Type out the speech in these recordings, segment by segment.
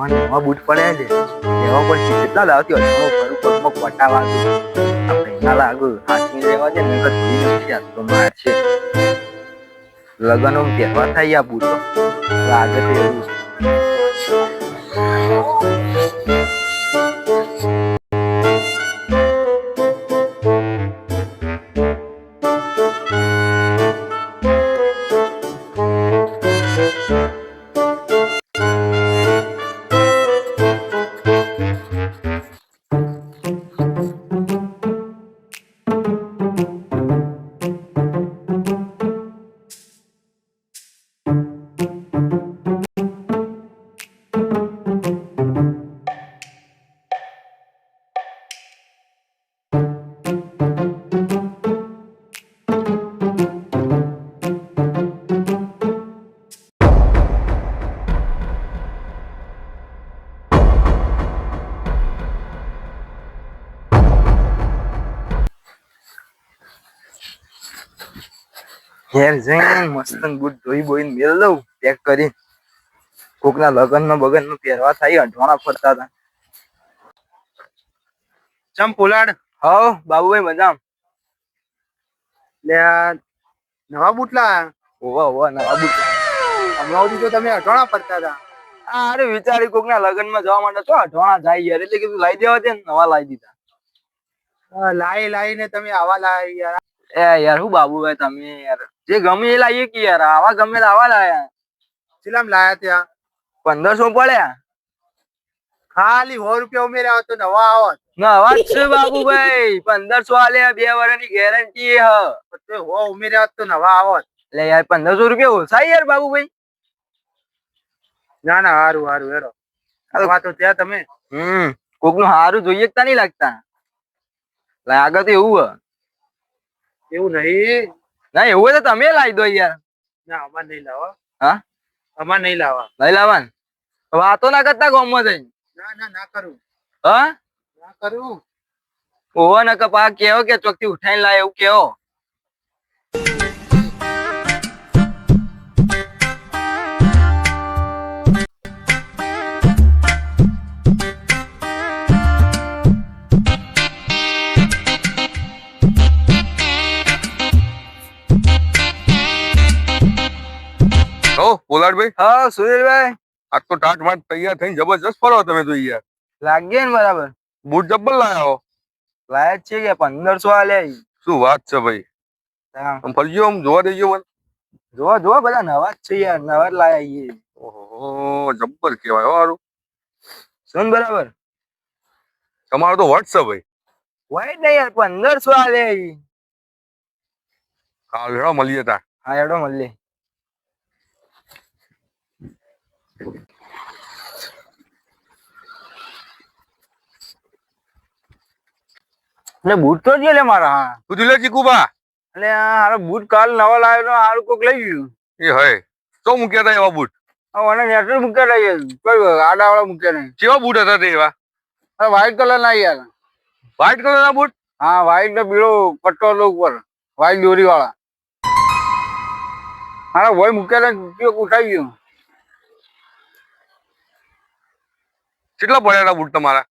હાય નવા બૂટ પડ્યા છે, એવા પણ કેટલા લાવતી હોય ફરું પગમાં પટા વાગુ આપણે ના લાગુ હાથમી લેવા છે નકર ધોઈ નથી આટલો માર છે. લગનો પહેરવા થાય આ બૂટો લાગે તો એવું ઘેર જઈને મસ્ત બૂટ ધોઈ બોઈને મેળ દઉં પેક કરી કોકના લગનમાં બગનમાં પહેરવા થાય અઢવાણા ફરતા હતા. ચમ પોલાડ હવ બાબુભાઈ મજામ. લે નવા બૂટ લાયા? ઓવા ઓવા નવા બૂટ. હમણાં સુધી તો તમે અઢવાણા ફરતા હતા. અરે વિચારી કોક ના લગ્નમાં જવા માટે તો અઢવાણા જાય યાર એટલે કીધું લાવી દેવા દે નવા લાવી દીધા. લાઈ લાઈ ને તમે આવા લાવી યાર. એ યાર હું બાબુભાઈ તમે યાર. જે ગમે એ લાવીએ કે યાર આવા ગમે આવા લાયા. ચિલામ લાયા ત્યાં? પંદરસો પડ્યા. ખાલી સો રૂપિયા ઉમેર્યા તો નવા આવત. નવા છે બાબુભાઈ. પંદરસો આલ્યા બે વર્ષની ગેરંટી હ. હો ઉમેર્યા તો નવા આવત. એટલે યાર પંદરસો રૂપિયા ઓછા યાર બાબુભાઈ. ના ના હારું હારું હેરો વાતો ત્યાં તમે. હમ કોકનું હારું જોઈએ તા નહીં લાગતા? લાગે તો એવું હ. એવું નહીં. ના એવું હોય તો તમે લાવી દો યાર. ના અમાર નહીં લાવવા. હા? અમાર નહીં લાવવા. નહીં લાવવા વાતો ના કરતા ગોમમાં જઈને? ના ના ના કરું. હા? ના કરું. ઓવા ના કપા કેવો કે ચોકથી ઉઠાઈને લાય એવું કેવો? હો પોલાડભાઈ? હા સુરેશભાઈ આજ તો ટાટ માટ તૈયાર થઈને જબરજસ્ત ફરો તમે તો યાર. લાગ્યા ને બરાબર. બૂટ જબ્બલ લાયા હો. લાયા છે કે પંદરસો આ લે શું વાત છે ભાઈ? હા. આમ ફરજો આમ જોવા દેજો મને. જોવા જોવા બધા નવા જ છે યાર નવા જ લાયા ઈએ ઓહો જબ્બર કહેવાય વારું હારું. સુન બરાબર? તમારો તો વોટ્સઅપ ભાઈ. વાઈટ નહીં યાર પંદરસો આ લે હાલ હેડો મળીએ તા. હા એડો મળીએ. એટલે બૂટ તો છે લે મારા હા. તું દિલે ચીકુબા એટલે હારો બૂટ કાલ નવા લાવ્યો હારું કોક લઈ ગયું. એ હય. તો મૂક્યા તા એવા બૂટ? મને નેટર મૂક્યા લઈએ કોઈ આડાવાળા મૂક્યા નહીં. કેવા બૂટ હતા તે એવા? વ્હાઈટ કલર ના યાર. વ્હાઈટ કલર ના બૂટ? હા વ્હાઈટ ને પીળો પટ્ટો હતો ઉપર. વ્હાઈટ દોરી વાળા હારા ભાઈ મૂક્યા હતા ઉઠાવી ગયો. કેટલા પડ્યા હતા બૂટ તમારા?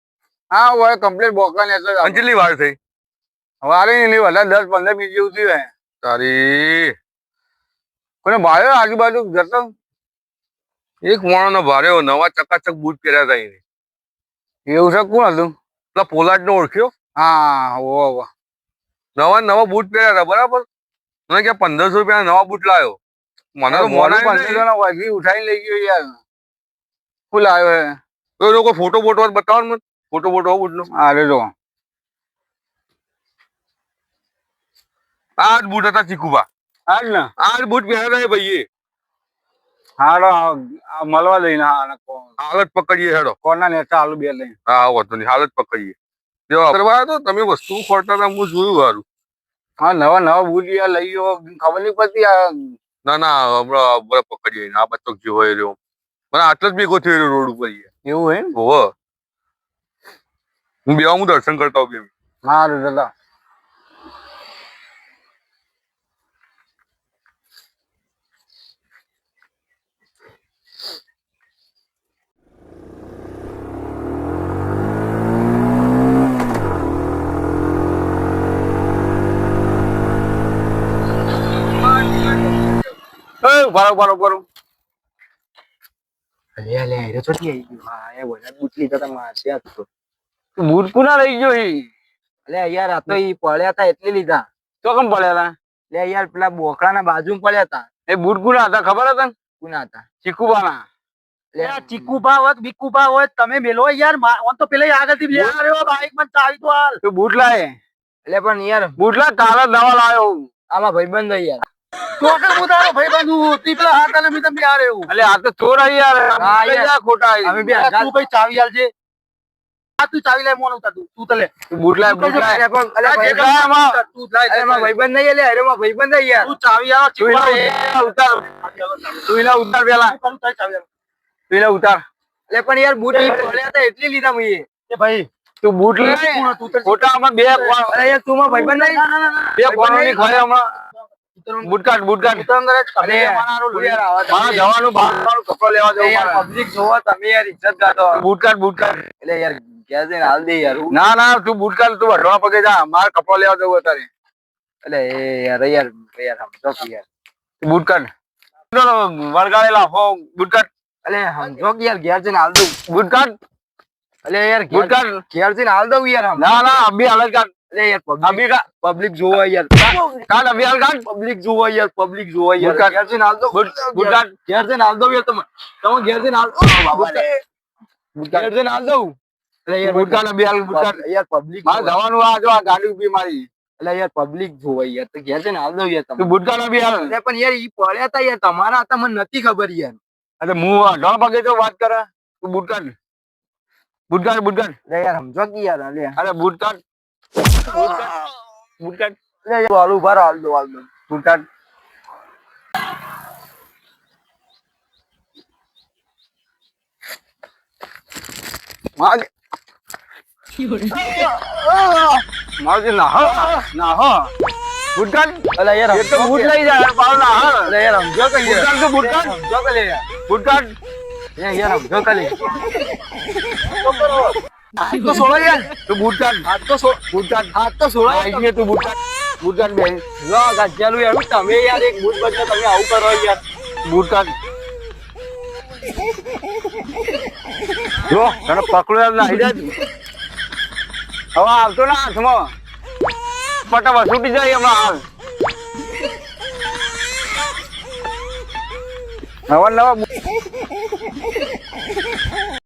હા ભાઈ કમ્પ્લીટ બોકા ને એટલે અંજલી વાર થઈ? વારે નહીં વધારે દસ પંદર મિનિટ જેવું થયું તારી. કોને ભાર્યો આજુબાજુ? જતો? એક માણસ ભાર્યો નવા ચકાચક બૂટ પહેર્યા હતા એને. એવું છે? કોણ હતું? પેલા પોલાટ નો ઓળખ્યો? હા ઓ ઓ નવા નવા બૂટ પહેર્યા હતા બરાબર? મને કે પંદરસો રૂપિયા નવા બૂટ લાવ્યો મને તો મોના પંદરસો ના વાગી ઉઠાઈને લઈ ગયો યાર. શું લાવ્યો હે? એ લોકો ફોટો ફોટો બતાવો ને મને. ફોટો ફોટો બૂટ નો હા જો. આ જ બૂટ હતા ચીકુબા હા જ ને? આ જ બૂટ પહેર્યા હતા ભાઈએ હાડો મળવા લઈને હા હાલ જ પકડીએ હેડો. કોના નેતા આલુ બે લઈને. હા વાંધો નહીં. હાલ જ પકડીએ. જો કરવા તો તમે વસ્તુ ખોરતા હતા હું જોયું હારું. હા નવા નવા બુટ લઈ ગયો ખબર નહીં પડતી આ ના ના હમણાં પકડીએ. આ બચ્ચો જે હોય રહ્યો. મને આટલો જ ભેગો થયો રોડ ઉપર એવું હે ઓહો હું બેવા હું દર્શન કરતા હોઉં બે મિનિટ. સારું દાદા આવી ગયું. હા એ વડા બૂટ લીધા તા મારશે આજ તો. બૂટ કુના લઈ ગયો એ. અલે યાર આ તો ઈ પડ્યા હતા એટલે લીધા. તો કેમ પડ્યા હતા લે યાર પેલા બોકડાના બાજુ પડ્યા હતા એ બૂટ કુના હતા ખબર હતા ને? કુના હતા. ચીકુબા ના હોય બીકુભા હોય તમે મેલો યાર ઓન તો પેલા આગળથી બે રહ્યો બાઈકમાં ચાવી તો હાલ. તું બૂટ લાય એટલે પણ યાર બૂટ લાય તારા દવા લાયો. આમાં ભાઈબંધ યાર. ટોકર મુદારો ભાઈ બંધુ તી પેલા હાથ આલે મી તમે આ રહ્યો અલે આ તો ચોર યાર. હા, યાર. ખોટા. અમે બી તું ચાવી હાલ આ તું ચાવી લે મોન ઉતાર તું તલે તું બૂટ લાય બૂટ લાય અલે પણ- અલે આ જે ભાઈબંધ- તું લાય અરે માં ભાઈબંધ નહીં એટલે અરે માં ભાઈબંધ હોય યાર તું ચાવી આ તું ઉતાર તું એના ઉતાર પેલા ચાવી તું એના ઉતાર એટલે પણ યાર બૂટ પડ્યા તા એટલી લીધા મુઈએ એ ભાઈ તું બૂટ લે હતું? ખોટા આમાં બે અરે યાર તું માં ભાઈબંધ નહીં બે કોણોની ખરે હમણાં બુટકાટ બુટકાટ જવાનું બહારનું કપડો લેવા જવું. પબ્લિક જોવા તમે યાર ઇજ્જત ગાતો બુટકાટ બુટકાટ એટલે યાર ઘેર જઈને હાલ દે યાર હું- ના ના તું બૂટ કાઢ તું અઢવા પગે જા મારે કપડો લેવા જવું અત્યારે એટલે એ યાર યાર યાર સમજો કે યાર તું બૂટ કાઢ વળગાડેલા હો બૂટ કાઢ એટલે સમજો કે યાર ઘેર જઈને હાલ દઉં બૂટ કાઢ એટલે યાર બૂટ ઘેર કાઢ ઘેર જઈને હાલ દઉં યાર આમ. ના ના અભી હાલ કાઢ એટલે યાર પબ્લિક અભી કાઢ પબ્લિક જોવો યાર કાઢ અભી હાલ કાઢ પબ્લિક જોવો યાર પબ્લિક જોવો યાર બૂટ કાઢ. ઘેર જઈને હાલ દઉં બૂટ બૂટ કાઢ ઘેર જઈને હાલ દઉં યાર તમે તમે ઘેર જઈને હાલ બૂટ કાઢ. બૂટ ઘેર કાઢ જઈને હાલ દઉં એટલે યાર બૂટ કાઢ હાલ બૂટ યાર પબ્લિક મારે જવાનું આ જો આ ગાડી ઊભી મારી. એટલે યાર પબ્લિક જોવો યાર. તો ઘેર જઈને હાલ દઉં યાર તમે તું બૂટ હાલ. એટલે પણ યાર ઈ પડ્યા તા યાર. તમારા હતા મને નથી ખબર યાર. અરે હું અઢવા પગે તો વાત કરે. તું બૂટ કાઢ બૂટ કાઢ બૂટ કાઢ એટલે યાર સમજો કે યાર અરે યાર હાલ ઊભા હાલ દો હાલ દો માગે યાર એક તો બૂટ લઈ જાય પાવ ના હો એટલે યાર સમજો કે બૂટ તો બૂટ કાઢ કે લે યાર બૂટ યાર યાર સમજો કે લે હાથ તો છોડો યાર તું બૂટ કાઢ હાથ તો છોડો બૂટ હાથ તો છોડો આઈ ગયો તું બૂટ કાઢ બે લો ગાજ્યાલું યાર તમે યાર એક બૂટ બદલે તમે આવું કરો યાર જો તને પકડો એમ જાય હવે આવતો ના હાથમાં. પટા વસૂટી જાય હમણાં હાલ. નવા નવા